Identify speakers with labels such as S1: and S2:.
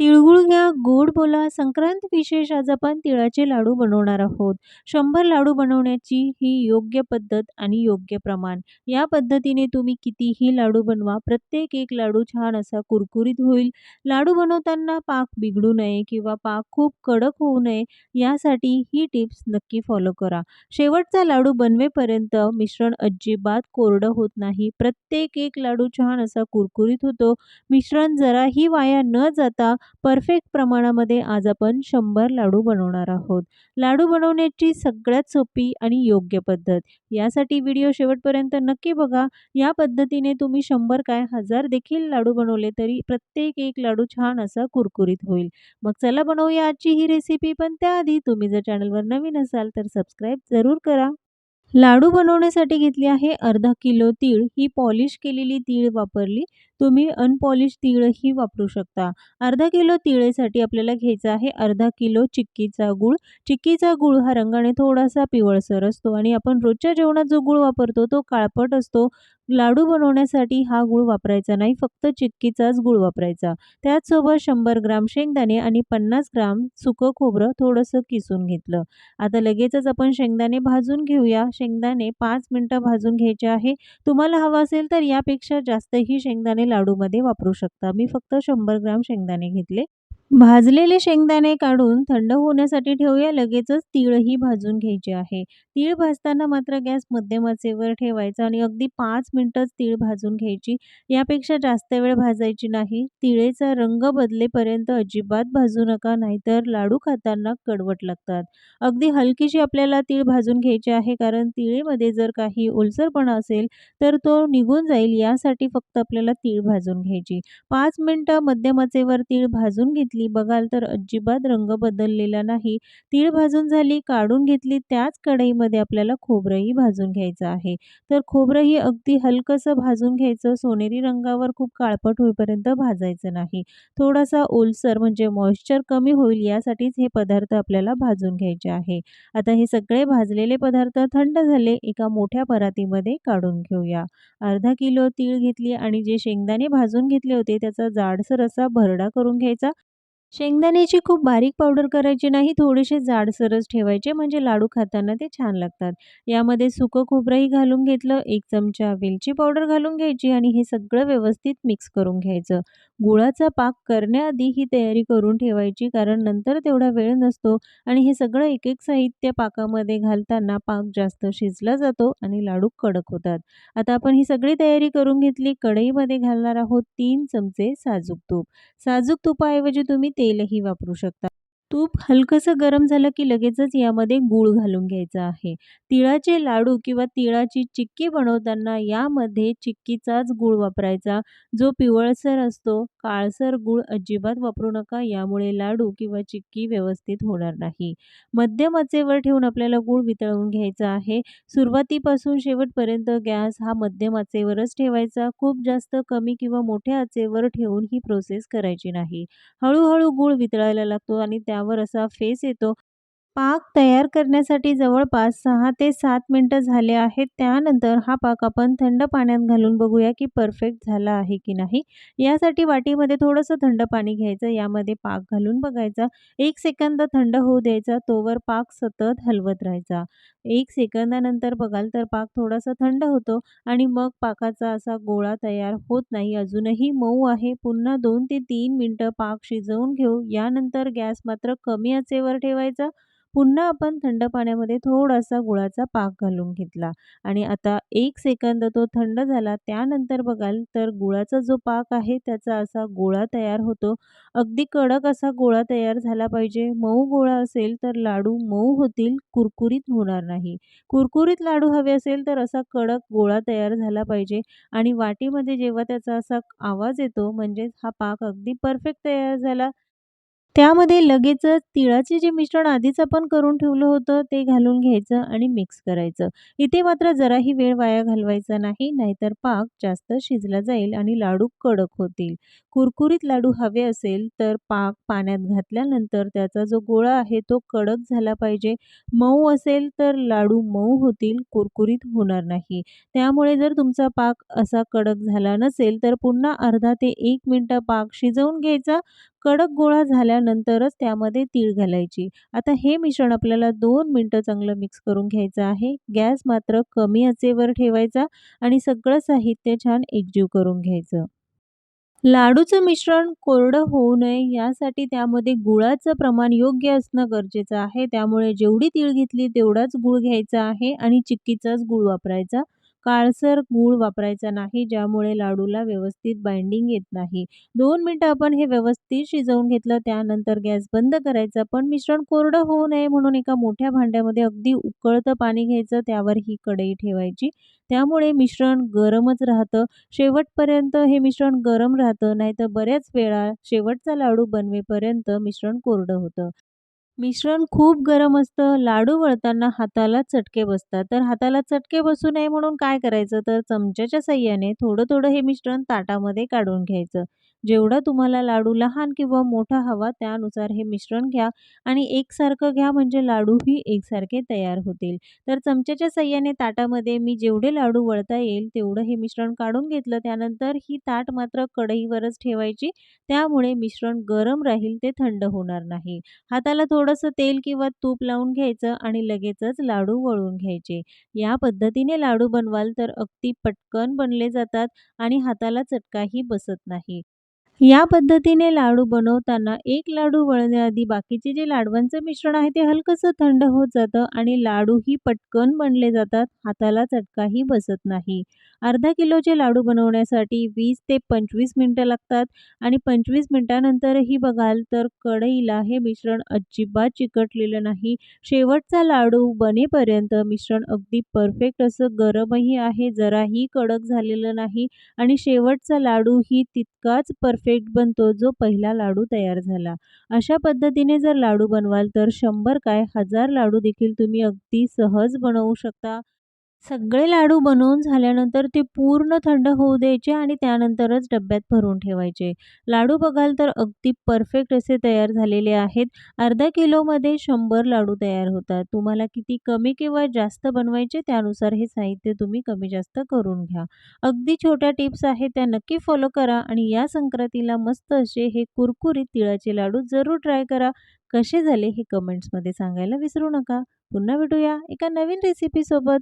S1: तिळगुळ घ्या, गोड बोला. संक्रांत विशेष आज आपण तिळाचे लाडू बनवणार आहोत. शंभर लाडू बनवण्याची ही योग्य पद्धत आणि योग्य प्रमाण. या पद्धतीने तुम्ही कितीही लाडू बनवा, प्रत्येक एक लाडू छान असा कुरकुरीत होईल. लाडू बनवताना पाक बिघडू नये किंवा पाक खूप कडक होऊ नये यासाठी ही टिप्स नक्की फॉलो करा. शेवटचा लाडू बनवेपर्यंत मिश्रण अजिबात कोरडं होत नाही. प्रत्येक एक लाडू छान असा कुरकुरीत होतो. मिश्रण जराही वाया न जाता परफेक्ट प्रमाणामध्ये आज आपण शंभर लाडू बनवणार आहोत. लाडू बनवण्याची सगळ्यात सोपी आणि योग्य पद्धत. यासाठी व्हिडिओ शेवटपर्यंत नक्की बघा. या पद्धतीने तुम्ही शंभर काय हजार देखील लाडू बनवले तरी प्रत्येक एक लाडू छान असा कुरकुरीत होईल. मग चला बनवूया आजची ही रेसिपी. पण त्याआधी तुम्ही जर चॅनलवर नवीन असाल तर सबस्क्राईब जरूर करा. लाडू बनवण्यासाठी घेतली आहे अर्धा किलो तीळ. ही पॉलिश केलेली तीळ वापरली. तुम्ही अनपॉलिश तीळही वापरू शकता. अर्धा किलो तिळेसाठी आपल्याला घ्यायचा आहे अर्धा किलो चिक्कीचा गूळ. चिक्कीचा गूळ हा रंगाने थोडासा पिवळसर असतो आणि आपण रोजच्या जेवणात जो गूळ वापरतो तो काळपट असतो. लाडू बनवण्यासाठी हा गूळ वापरायचा नाही, फक्त चिक्कीचाच गूळ वापरायचा. त्याचसोबत शंभर ग्राम शेंगदाणे आणि 50 ग्राम सुकं खोबरं थोडंसं किसून घेतलं. आता लगेचच आपण शेंगदाणे भाजून घेऊया. शेंगदाणे पाच मिनटं भाजून घ्यायचे आहे. तुम्हाला हवं असेल तर यापेक्षा जास्तही शेंगदाणे लाडूमध्ये वापरू शकता. मी फक्त शंभर ग्राम शेंगदाणे घेतले. भाजलेले शेंगदाणे काढून थंड होण्यासाठी ठेवूया. लगेचच तीळही भाजून घ्यायचे आहे. तीळ भाजताना मात्र गॅस मध्यमाचेवर ठेवायचा आणि अगदी पाच मिनटंच तीळ भाजून घ्यायची. यापेक्षा जास्त वेळ भाजायची नाही. तिळेचा रंग बदलेपर्यंत अजिबात भाजू नका, नाहीतर लाडू खाताना कडवट लागतात. अगदी हलकीशी आपल्याला तीळ भाजून घ्यायची आहे, कारण तिळेमध्ये जर काही ओलसरपणा असेल तर तो निघून जाईल. यासाठी फक्त आपल्याला तीळ भाजून घ्यायची. पाच मिनटं मध्यमाचेवर तीळ भाजून घेतली. बघाल तर अजिबात रंग बदललेला नाही. तीळ भाजून झाली, काढून घेतली. त्याच कढईमध्ये आपल्याला खोबरंही भाजून घ्यायचं आहे. तर खोबरंही अगदी हलकंसं भाजून घ्यायचं. सोनेरी रंगावर खूप काळपट होईपर्यंत भाजायचं नाही. थोडासा ओलसर म्हणजे मॉइश्चर कमी होईल यासाठीच हे पदार्थ आपल्याला भाजून घ्यायचे आहे. आता हे सगळे भाजलेले पदार्थ थंड झाले, एका मोठ्या परातीमध्ये काढून घेऊया. अर्धा किलो तीळ घेतली आणि जे शेंगदाणे भाजून घेतले होते त्याचा जाडसर असा भरडा करून घ्यायचा. शेंगदाण्याची खूप बारीक पावडर करायची नाही, थोडेसे जाडसरच ठेवायचे म्हणजे लाडू खाताना ते छान लागतात. यामध्ये सुकं खोबरंही घालून घेतलं. एक चमचा वेलची पावडर घालून घ्यायची आणि हे सगळं व्यवस्थित मिक्स करून घ्यायचं. गुळाचा पाक करण्याआधी ही तयारी करून ठेवायची, कारण नंतर तेवढा वेळ नसतो आणि हे सगळं एक-एक साहित्य पाकामध्ये घालताना पाक जास्त शिजला जातो आणि लाडू कडक होतात. आता आपण ही सगळी तयारी करून घेतली. कढईमध्ये घालणार आहोत तीन चमचे साजूक तूप. साजूक तुपाऐवजी तुम्ही तेलही वापरू शकता. तूप हलकंसं गरम झालं की लगेचच यामध्ये गूळ घालून घ्यायचा आहे. तिळाचे लाडू किंवा तिळाची चिक्की बनवताना यामध्ये चिक्कीचाच गूळ वापरायचा, जो पिवळसर असतो. काळसर गूळ अजिबात वापरू नका, यामुळे लाडू किंवा चिक्की व्यवस्थित होणार नाही. मध्यम आचेवर ठेवून आपल्याला गूळ वितळवून घ्यायचा आहे. सुरुवातीपासून शेवटपर्यंत गॅस हा मध्यम आचेवरच ठेवायचा. खूप जास्त कमी किंवा मोठ्या आचेवर ठेवून ही प्रोसेस करायची नाही. हळूहळू गूळ वितळायला लागतो आणि त्या त्यावर असा फेस येतो. पाक तयार करण्यासाठी जवळपास सहा ते सात मिनटं झाले आहेत. त्यानंतर हा पाक आपण थंड पाण्यात घालून बघूया की परफेक्ट झाला आहे की नाही. यासाठी वाटीमध्ये थोडंसं थंड पाणी घ्यायचं. यामध्ये पाक घालून बघायचा. एक सेकंद थंड होऊ द्यायचा. तोवर पाक सतत हलवत राहायचा. एक सेकंदानंतर बघाल तर पाक थोडासा थंड होतो आणि मग पाकाचा असा गोळा तयार होत नाही. अजूनही मऊ आहे. पुन्हा दोन ते तीन मिनटं पाक शिजवून घेऊ. यानंतर गॅस मात्र कमी आचेवर ठेवायचा. पुन्हा आपण थंड पाण्यामध्ये थोडासा गुळाचा पाक घालून घेतला आणि आता एक सेकंद तो थंड झाला. त्यानंतर बघाल तर गुळाचा जो पाक आहे त्याचा असा गोळा तयार होतो. अगदी कडक असा गोळा तयार झाला पाहिजे. मऊ गोळा असेल तर लाडू मऊ होतील, कुरकुरीत होणार नाही. कुरकुरीत लाडू हवे असेल तर असा कडक गोळा तयार झाला पाहिजे आणि वाटीमध्ये जेव्हा त्याचा असा आवाज येतो म्हणजेच हा पाक अगदी परफेक्ट तयार झाला. त्यामध्ये लगेचच तिळाचे जे मिश्रण आधीच आपण करून ठेवलं होतं ते घालून घ्यायचं आणि मिक्स करायचं. इथे मात्र जराही वेळ वाया घालवायचा नाही, नाहीतर पाक जास्त शिजला जाईल आणि लाडू कडक होतील. कुरकुरीत लाडू हवे असेल तर पाक पाण्यात घातल्यानंतर त्याचा जो गोळा आहे तो कडक झाला पाहिजे. मऊ असेल तर लाडू मऊ होतील, कुरकुरीत होणार नाही. त्यामुळे जर तुमचा पाक असा कडक झाला नसेल तर पुन्हा अर्धा ते एक मिनटं पाक शिजवून घ्यायचा. कडक गोळा झाल्यानंतरच त्यामध्ये तीळ घालायची. आता हे मिश्रण आपल्याला दोन मिनटं चांगलं मिक्स करून घ्यायचं आहे. गॅस मात्र कमी आचेवर ठेवायचा आणि सगळं साहित्य छान एकजीव करून घ्यायचं. लाडूचं मिश्रण कोरडं होऊ नये यासाठी त्यामध्ये गुळाचं प्रमाण योग्य असणं गरजेचं आहे. त्यामुळे जेवढी तीळ घेतली तेवढाच गूळ घ्यायचा आहे आणि चिक्कीचाच गूळ वापरायचा. काळसर गूळ वापरायचा नाही ज्यामुळे लाडूला व्यवस्थित बाइंडिंग येत नाही. दोन मिनटं आपण हे व्यवस्थित शिजवून घेतलं त्यानंतर गॅस बंद करायचा. पण मिश्रण कोरडं होऊ नये म्हणून एका मोठ्या भांड्यामध्ये अगदी उकळतं पाणी घ्यायचं त्यावर ही कढई ठेवायची. त्यामुळे मिश्रण गरमच राहतं. शेवटपर्यंत हे मिश्रण गरम राहतं नाहीतर बऱ्याच वेळा शेवटचा लाडू बनवेपर्यंत मिश्रण कोरडं होतं. मिश्रण खूप गरम असतं लाडू वळताना हाताला चटके बसतात. तर हाताला चटके बसू नये म्हणून काय करायचं? तर चमच्याच्या सह्याने थोडं थोडं हे मिश्रण ताटामध्ये काढून घ्यायचं. जेवढा तुम्हाला लाडू लहान किंवा मोठा हवा त्यानुसार हे मिश्रण घ्या आणि एकसारखं घ्या म्हणजे लाडूही एकसारखे तयार होतील. तर चमच्याच्या सह्याने ताटामध्ये मी जेवढे लाडू वळता येईल तेवढं हे मिश्रण काढून घेतलं. त्यानंतर ही ताट मात्र कढईवरच ठेवायची. त्यामुळे मिश्रण गरम राहील ते थंड होणार नाही. हाताला थोडं थोडंसं तेल किंवा तूप लावून घ्यायचं आणि लगेचच लाडू वळून घ्यायचे. या पद्धतीने लाडू बनवाल तर अगदी पटकन बनले जातात आणि हाताला चटकाही बसत नाही. या पद्धतीने लाडू बनवताना एक लाडू वळण्याआधी बाकीचे जे लाडवांचं मिश्रण आहे ते हलकंसं थंड होत जातं आणि लाडूही पटकन बनले जातात हाताला चटकाही बसत नाही. अर्धा किलोचे लाडू बनवण्यासाठी वीस ते पंचवीस मिनटं लागतात आणि पंचवीस मिनटानंतरही बघाल तर कढईला हे मिश्रण अजिबात चिकटलेलं नाही. शेवटचा लाडू बनेपर्यंत मिश्रण अगदी परफेक्ट असं गरमही आहे जराही कडक झालेलं नाही आणि शेवटचा लाडूही तितकाच परफेक्ट बनतो जो पहिला लाडू तयार झाला. अशा पद्धतीने जर लाडू बनवाल तर शंभर काय हजार लाडू देखील तुम्ही अगदी सहज बनवू शकता. सगळे लाडू बनवून झाल्यानंतर ते पूर्ण थंड होऊ द्यायचे आणि त्यानंतरच डब्यात भरून ठेवायचे. लाडू बघाल तर अगदी परफेक्ट असे तयार झालेले आहेत. अर्धा किलोमध्ये शंभर लाडू तयार होतात. तुम्हाला किती कमी किंवा जास्त बनवायचे त्यानुसार हे साहित्य तुम्ही कमी जास्त करून घ्या. अगदी छोट्या टिप्स आहेत त्या नक्की फॉलो करा आणि या संक्रांतीला मस्त असे हे कुरकुरीत तिळाचे लाडू जरूर ट्राय करा. कसे झाले हे कमेंट्समध्ये सांगायला विसरू नका. पुन्हा भेटूया एका नवीन रेसिपीसोबत